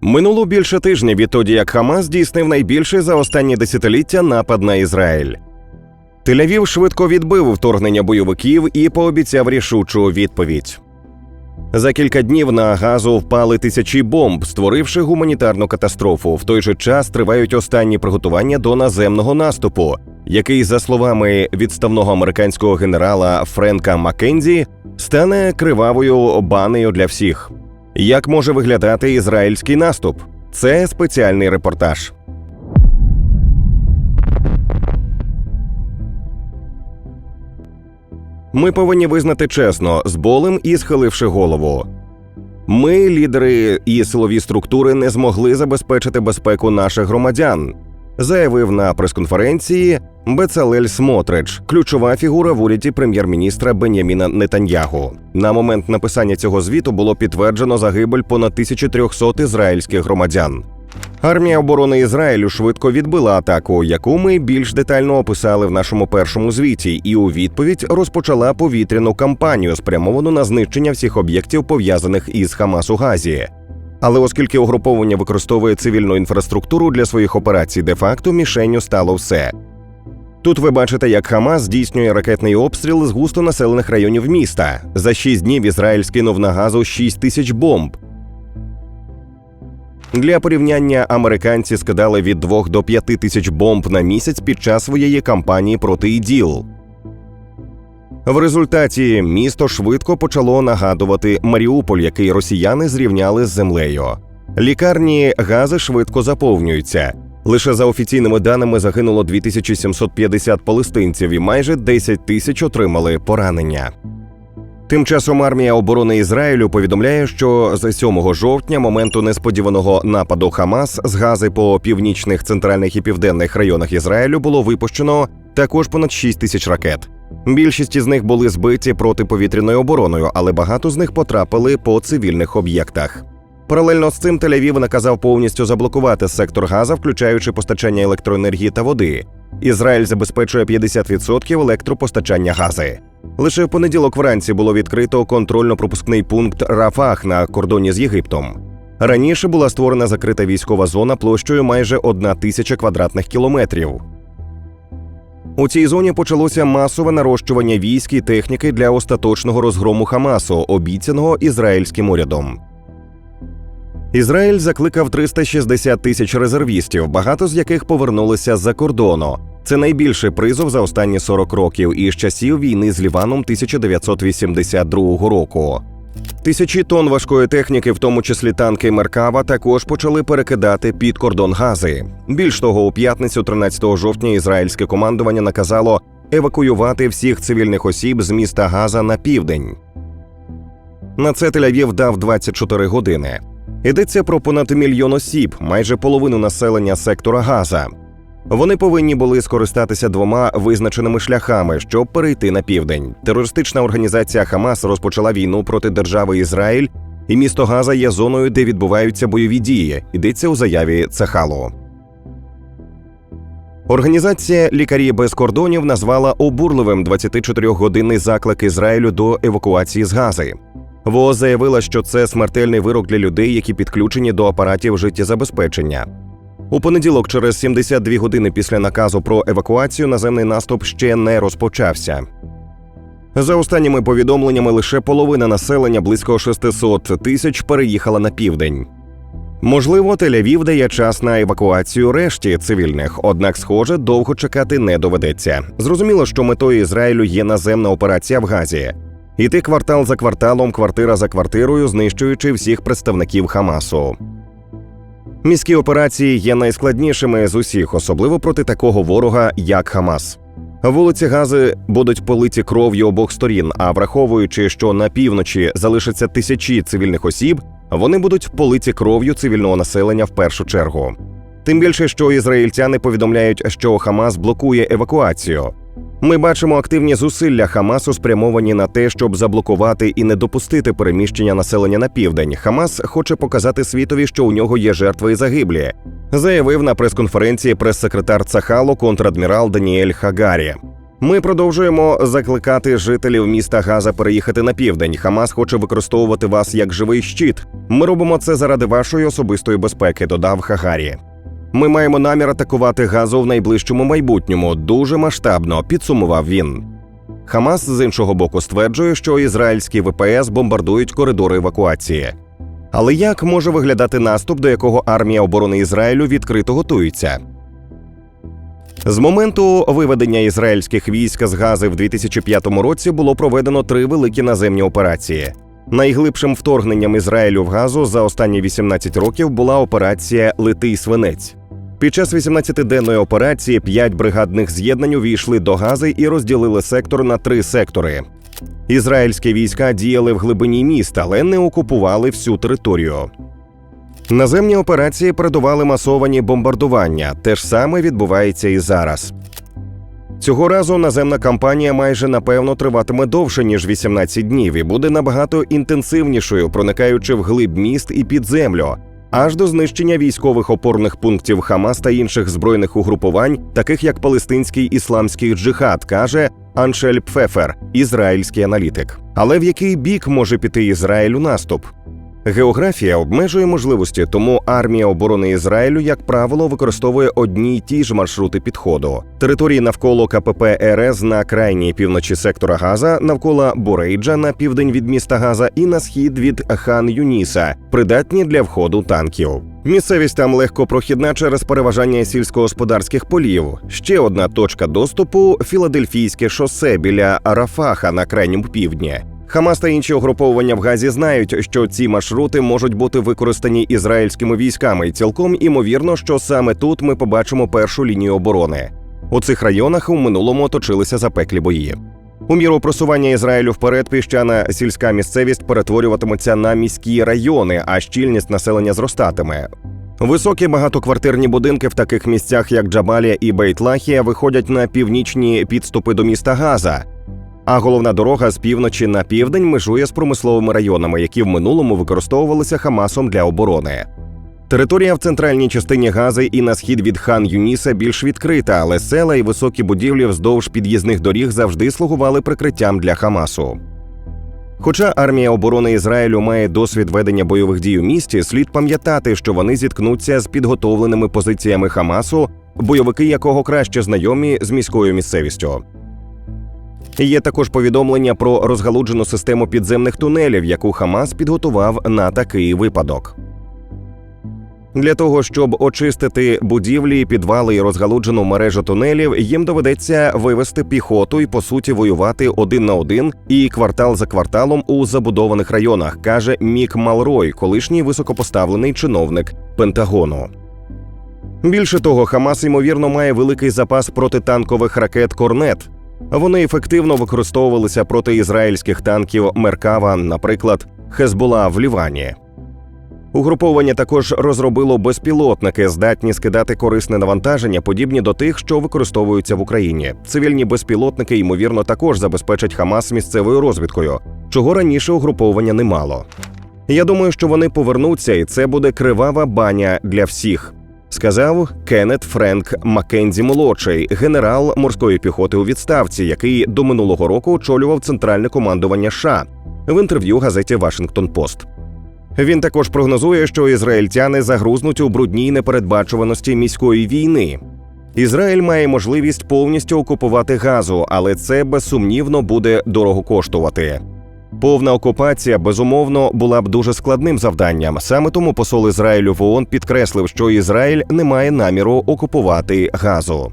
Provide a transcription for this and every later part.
Минуло більше тижня відтоді, як Хамас здійснив найбільший за останні десятиліття напад на Ізраїль. Тель-Авів швидко відбив вторгнення бойовиків і пообіцяв рішучу відповідь. За кілька днів на газу впали тисячі бомб, створивши гуманітарну катастрофу. В той же час тривають останні приготування до наземного наступу, який, за словами відставного американського генерала Френка Маккензі, стане кривавою банею для всіх. Як може виглядати ізраїльський наступ? Це спеціальний репортаж. Ми повинні визнати чесно, з болем і схиливши голову. Ми, лідери і силові структури, не змогли забезпечити безпеку наших громадян, заявив на прес-конференції Бецалель Смотрич, ключова фігура в уряді прем'єр-міністра Беняміна Нетаньягу. На момент написання цього звіту було підтверджено загибель понад 1300 ізраїльських громадян. Армія оборони Ізраїлю швидко відбила атаку, яку ми більш детально описали в нашому першому звіті, і у відповідь розпочала повітряну кампанію, спрямовану на знищення всіх об'єктів, пов'язаних із Хамас у Газі. Але оскільки угруповання використовує цивільну інфраструктуру для своїх операцій, де-факто мішенню стало все. Тут ви бачите, як Хамас здійснює ракетний обстріл з густонаселених районів міста. За шість днів Ізраїль скинув на газу 6 тисяч бомб. Для порівняння американці скидали від 2 до 5 тисяч бомб на місяць під час своєї кампанії проти іділ. В результаті місто швидко почало нагадувати Маріуполь, який росіяни зрівняли з землею. Лікарні гази швидко заповнюються. Лише за офіційними даними загинуло 2750 палестинців, і майже 10 тисяч отримали поранення. Тим часом армія оборони Ізраїлю повідомляє, що з 7 жовтня, моменту несподіваного нападу Хамас з гази по північних, центральних і південних районах Ізраїлю було випущено також понад 6 тисяч ракет. Більшість із них були збиті протиповітряною обороною, але багато з них потрапили по цивільних об'єктах. Паралельно з цим Тель-Авів наказав повністю заблокувати сектор Газа, включаючи постачання електроенергії та води. Ізраїль забезпечує 50% електропостачання гази. Лише в понеділок вранці було відкрито контрольно-пропускний пункт Рафах на кордоні з Єгиптом. Раніше була створена закрита військова зона площею майже одна тисяча квадратних кілометрів. У цій зоні почалося масове нарощування військ і техніки для остаточного розгрому Хамасу, обіцяного ізраїльським урядом. Ізраїль закликав 360 тисяч резервістів, багато з яких повернулися з-за кордону. Це найбільший призов за останні 40 років і з часів війни з Ліваном 1982 року. Тисячі тонн важкої техніки, в тому числі танки Меркава, також почали перекидати під кордон Гази. Більш того, у п'ятницю, 13 жовтня, ізраїльське командування наказало евакуювати всіх цивільних осіб з міста Газа на південь. На це Тель-Авів дав 24 години. Йдеться про понад мільйон осіб, майже половину населення сектора Газа. Вони повинні були скористатися двома визначеними шляхами, щоб перейти на південь. Терористична організація Хамас розпочала війну проти держави Ізраїль, і місто Газа є зоною, де відбуваються бойові дії. Йдеться у заяві Цехалу. Організація Лікарі без кордонів назвала обурливим 24-годинний заклик Ізраїлю до евакуації з Гази. ВООЗ заявила, що це смертельний вирок для людей, які підключені до апаратів життєзабезпечення. У понеділок, через 72 години після наказу про евакуацію, наземний наступ ще не розпочався. За останніми повідомленнями, лише половина населення близько 600 тисяч переїхала на південь. Можливо, Тель-Авів дає час на евакуацію решті цивільних, однак, схоже, довго чекати не доведеться. Зрозуміло, що метою Ізраїлю є наземна операція в Газі. Іти квартал за кварталом, квартира за квартирою, знищуючи всіх представників Хамасу. Міські операції є найскладнішими з усіх, особливо проти такого ворога, як Хамас. Вулиці Гази будуть политі кров'ю обох сторін. А враховуючи, що на півночі залишаться тисячі цивільних осіб, вони будуть политі кров'ю цивільного населення в першу чергу. Тим більше, що ізраїльтяни повідомляють, що Хамас блокує евакуацію. Ми бачимо активні зусилля Хамасу спрямовані на те, щоб заблокувати і не допустити переміщення населення на південь. Хамас хоче показати світові, що у нього є жертви і загиблі, заявив на прес-конференції прес-секретар Цахалу контрадмірал Даніель Хагарі. Ми продовжуємо закликати жителів міста Газа переїхати на південь. Хамас хоче використовувати вас як живий щит. Ми робимо це заради вашої особистої безпеки, додав Хагарі. Ми маємо намір атакувати газу в найближчому майбутньому дуже масштабно, підсумував він. Хамас з іншого боку стверджує, що ізраїльські ВПС бомбардують коридори евакуації. Але як може виглядати наступ, до якого армія оборони Ізраїлю відкрито готується? З моменту виведення ізраїльських військ з Гази в 2005 році було проведено три великі наземні операції. Найглибшим вторгненням Ізраїлю в Газу за останні 18 років була операція Литий свинець. Під час 18-денної операції п'ять бригадних з'єднань увійшли до Гази і розділили сектор на три сектори. Ізраїльські війська діяли в глибині міста, але не окупували всю територію. Наземні операції передували масовані бомбардування. Те ж саме відбувається і зараз. Цього разу наземна кампанія майже напевно триватиме довше ніж 18 днів і буде набагато інтенсивнішою, проникаючи в глиб міст і під землю, аж до знищення військових опорних пунктів Хамас та інших збройних угрупувань, таких як Палестинський ісламський джихад, каже Аншель Пфефер, ізраїльський аналітик. Але в який бік може піти Ізраїль у наступ? Географія обмежує можливості, тому армія оборони Ізраїлю, як правило, використовує одні й ті ж маршрути підходу. Території навколо КПП РС на крайній півночі сектора Газа, навколо Бурейджа на південь від міста Газа і на схід від хан Юніса, придатні для входу танків. Місцевість там легко прохідна через переважання сільськогосподарських полів. Ще одна точка доступу Філадельфійське шосе біля Арафаха на крайньому півдні. Хамас та інші угруповання в Газі знають, що ці маршрути можуть бути використані ізраїльськими військами, і цілком імовірно, що саме тут ми побачимо першу лінію оборони. У цих районах у минулому точилися запеклі бої. У міру просування Ізраїлю вперед піщана сільська місцевість перетворюватиметься на міські райони, а щільність населення зростатиме. Високі багатоквартирні будинки в таких місцях, як Джабалія і Бейтлахія, виходять на північні підступи до міста Газа. А головна дорога з півночі на південь межує з промисловими районами, які в минулому використовувалися Хамасом для оборони. Територія в центральній частині Гази і на схід від хан Юніса більш відкрита, але села і високі будівлі вздовж під'їзних доріг завжди слугували прикриттям для Хамасу. Хоча армія оборони Ізраїлю має досвід ведення бойових дій у місті, слід пам'ятати, що вони зіткнуться з підготовленими позиціями Хамасу, бойовики якого краще знайомі з міською місцевістю. Є також повідомлення про розгалуджену систему підземних тунелів, яку Хамас підготував на такий випадок. Для того щоб очистити будівлі, підвали і розгалуджену мережу тунелів, їм доведеться вивести піхоту і по суті воювати один на один і квартал за кварталом у забудованих районах, каже Мік Малрой, колишній високопоставлений чиновник Пентагону. Більше того, Хамас ймовірно має великий запас протитанкових ракет Корнет. Вони ефективно використовувалися проти ізраїльських танків Меркава, наприклад, Хезбола в Лівані. Угруповання також розробило безпілотники, здатні скидати корисне навантаження, подібні до тих, що використовуються в Україні. Цивільні безпілотники, ймовірно, також забезпечать Хамас місцевою розвідкою, чого раніше угруповання не мало. Я думаю, що вони повернуться, і це буде кривава баня для всіх. Сказав Кеннет Френк Маккензі молодший, генерал морської піхоти у відставці, який до минулого року очолював центральне командування США в інтерв'ю газеті Вашингтон Пост. Він також прогнозує, що ізраїльтяни загрузнуть у брудній непередбачуваності міської війни. Ізраїль має можливість повністю окупувати газу, але це безсумнівно буде дорого коштувати. Повна окупація безумовно була б дуже складним завданням. Саме тому посол Ізраїлю в ООН підкреслив, що Ізраїль не має наміру окупувати газу.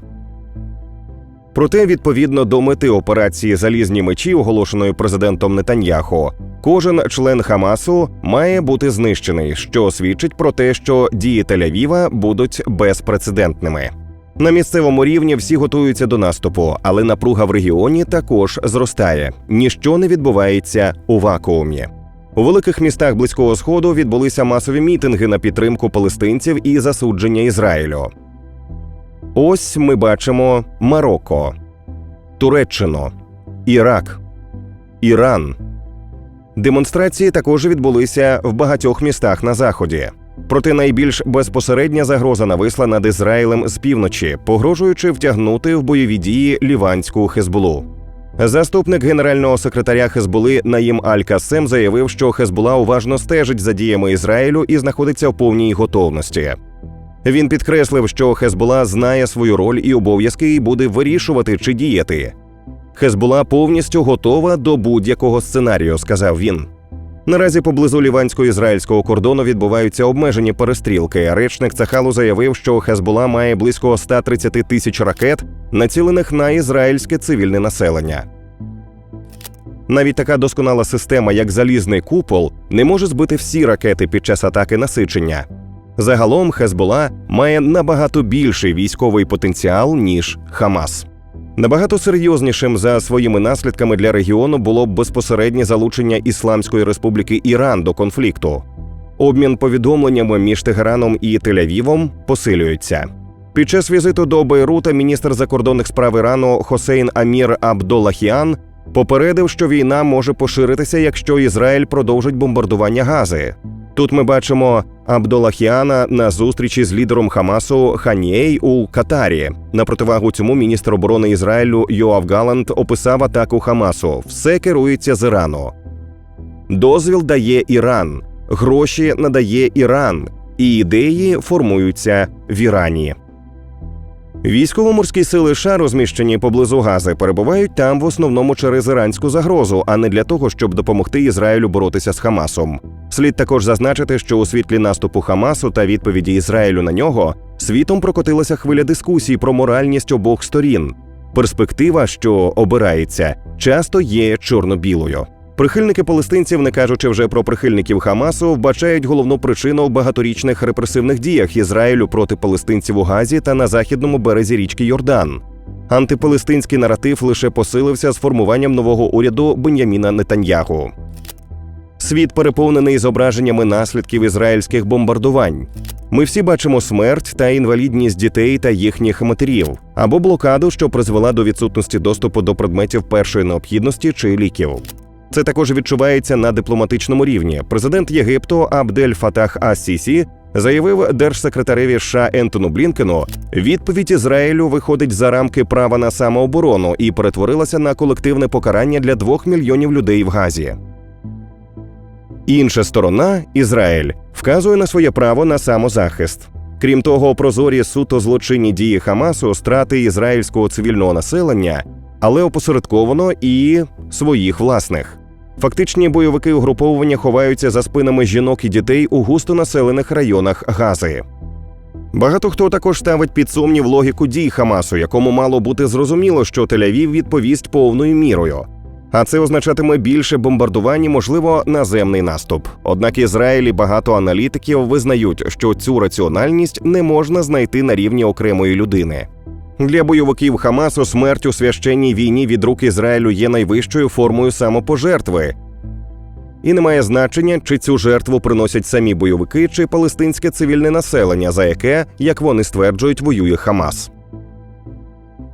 Проте, відповідно до мети операції Залізні мечі, оголошеної президентом Нетаньяху, кожен член Хамасу має бути знищений, що свідчить про те, що дії Тель-Авіва будуть безпрецедентними. На місцевому рівні всі готуються до наступу, але напруга в регіоні також зростає. Ніщо не відбувається у вакуумі. У великих містах близького сходу відбулися масові мітинги на підтримку палестинців і засудження Ізраїлю. Ось ми бачимо Марокко, Туреччину, Ірак, Іран. Демонстрації також відбулися в багатьох містах на заході. Проте найбільш безпосередня загроза нависла над Ізраїлем з півночі, погрожуючи втягнути в бойові дії ліванську Хезбулу. Заступник генерального секретаря Хезбули Наїм Аль-Касем заявив, що Хезбула уважно стежить за діями Ізраїлю і знаходиться в повній готовності. Він підкреслив, що Хезбула знає свою роль і обов'язки і буде вирішувати, чи діяти. Хезбула повністю готова до будь-якого сценарію, сказав він. Наразі поблизу лівансько-ізраїльського кордону відбуваються обмежені перестрілки. Речник Цахалу заявив, що Хезбула має близько 130 тисяч ракет, націлених на ізраїльське цивільне населення. Навіть така досконала система, як залізний купол, не може збити всі ракети під час атаки насичення. Загалом Хезбола має набагато більший військовий потенціал ніж Хамас. Набагато серйознішим за своїми наслідками для регіону було б безпосереднє залучення Ісламської Республіки Іран до конфлікту. Обмін повідомленнями між Тегераном і Тель-Авівом посилюється. Під час візиту до Бейрута міністр закордонних справ Ірану Хосейн Амір Абдолахіан попередив, що війна може поширитися, якщо Ізраїль продовжить бомбардування Гази. Тут ми бачимо Абдолахіана на зустрічі з лідером Хамасу Ханієй у Катарі. На противагу цьому міністр оборони Ізраїлю Йоав Галант описав атаку Хамасу. Все керується з Ірану. Дозвіл дає Іран, гроші надає Іран, і ідеї формуються в Ірані. Військово-морські сили США, розміщені поблизу Гази, перебувають там в основному через іранську загрозу, а не для того, щоб допомогти Ізраїлю боротися з Хамасом. Слід також зазначити, що у світлі наступу Хамасу та відповіді Ізраїлю на нього світом прокотилася хвиля дискусій про моральність обох сторін. Перспектива, що обирається, часто є чорно-білою. Прихильники палестинців, не кажучи вже про прихильників Хамасу, вбачають головну причину в багаторічних репресивних діях Ізраїлю проти палестинців у Газі та на західному березі річки Йордан. Антипалестинський наратив лише посилився з формуванням нового уряду Беняміна Нетаньягу. Світ переповнений зображеннями наслідків ізраїльських бомбардувань. Ми всі бачимо смерть та інвалідність дітей та їхніх матерів, або блокаду, що призвела до відсутності доступу до предметів першої необхідності чи ліків. Це також відчувається на дипломатичному рівні. Президент Єгипту Абдель Фатах Ас-Сісі заявив держсекретареві США Ентону Блінкену, відповідь Ізраїлю виходить за рамки права на самооборону і перетворилася на колективне покарання для двох мільйонів людей в Газі. Інша сторона Ізраїль вказує на своє право на самозахист. Крім того, прозорі суто злочинні дії Хамасу, страти ізраїльського цивільного населення, але опосередковано і своїх власних. Фактичні бойовики угруповування ховаються за спинами жінок і дітей у густонаселених районах Гази. Багато хто також ставить під сумнів логіку дій Хамасу, якому мало бути зрозуміло, що Тель-Авів відповість повною мірою. А це означатиме більше бомбардувань, і, можливо, наземний наступ. Однак Ізраїль і багато аналітиків визнають, що цю раціональність не можна знайти на рівні окремої людини. Для бойовиків Хамасу смерть у священній війні від рук Ізраїлю є найвищою формою самопожертви. І не має значення, чи цю жертву приносять самі бойовики чи палестинське цивільне населення, за яке, як вони стверджують, воює Хамас.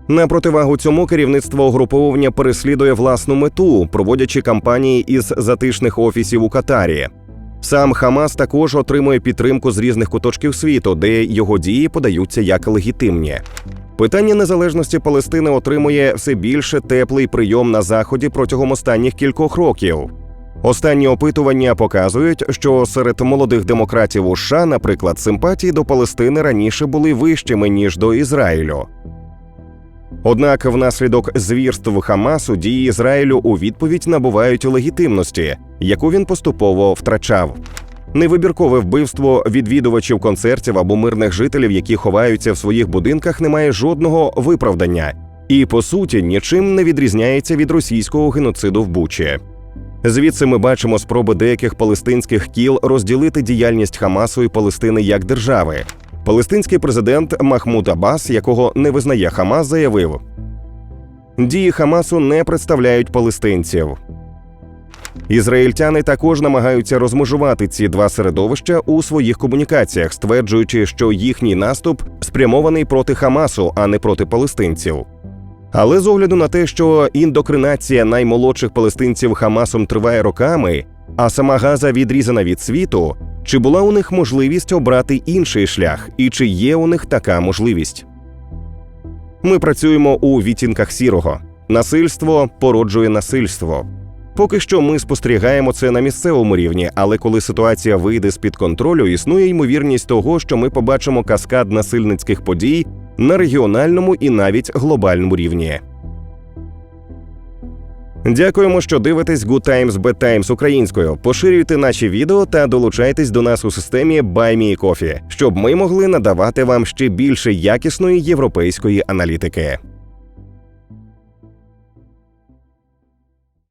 На противагу цьому керівництво угруповування переслідує власну мету, проводячи кампанії із затишних офісів у Катарі. Сам Хамас також отримує підтримку з різних куточків світу, де його дії подаються як легітимні. Питання незалежності Палестини отримує все більше теплий прийом на заході протягом останніх кількох років. Останні опитування показують, що серед молодих демократів у США, наприклад, симпатії до Палестини раніше були вищими ніж до Ізраїлю. Однак, внаслідок звірств Хамасу дії Ізраїлю у відповідь набувають легітимності, яку він поступово втрачав. Невибіркове вбивство відвідувачів концертів або мирних жителів, які ховаються в своїх будинках, не має жодного виправдання і, по суті, нічим не відрізняється від російського геноциду в Бучі. Звідси ми бачимо спроби деяких палестинських кіл розділити діяльність Хамасу і Палестини як держави. Палестинський президент Махмуд Аббас, якого не визнає Хамас, заявив: дії Хамасу не представляють палестинців. Ізраїльтяни також намагаються розмежувати ці два середовища у своїх комунікаціях, стверджуючи, що їхній наступ спрямований проти Хамасу, а не проти палестинців. Але з огляду на те, що індокринація наймолодших палестинців Хамасом триває роками, А сама Газа відрізана від світу. Чи була у них можливість обрати інший шлях, і чи є у них така можливість? Ми працюємо у відтінках сірого. Насильство породжує насильство. Поки що ми спостерігаємо це на місцевому рівні, але коли ситуація вийде з під контролю, існує ймовірність того, що ми побачимо каскад насильницьких подій на регіональному і навіть глобальному рівні. Дякуємо, що дивитесь Good Times Bad Times українською. Поширюйте наші відео та долучайтесь до нас у системі Buy Me Coffee, щоб ми могли надавати вам ще більше якісної європейської аналітики.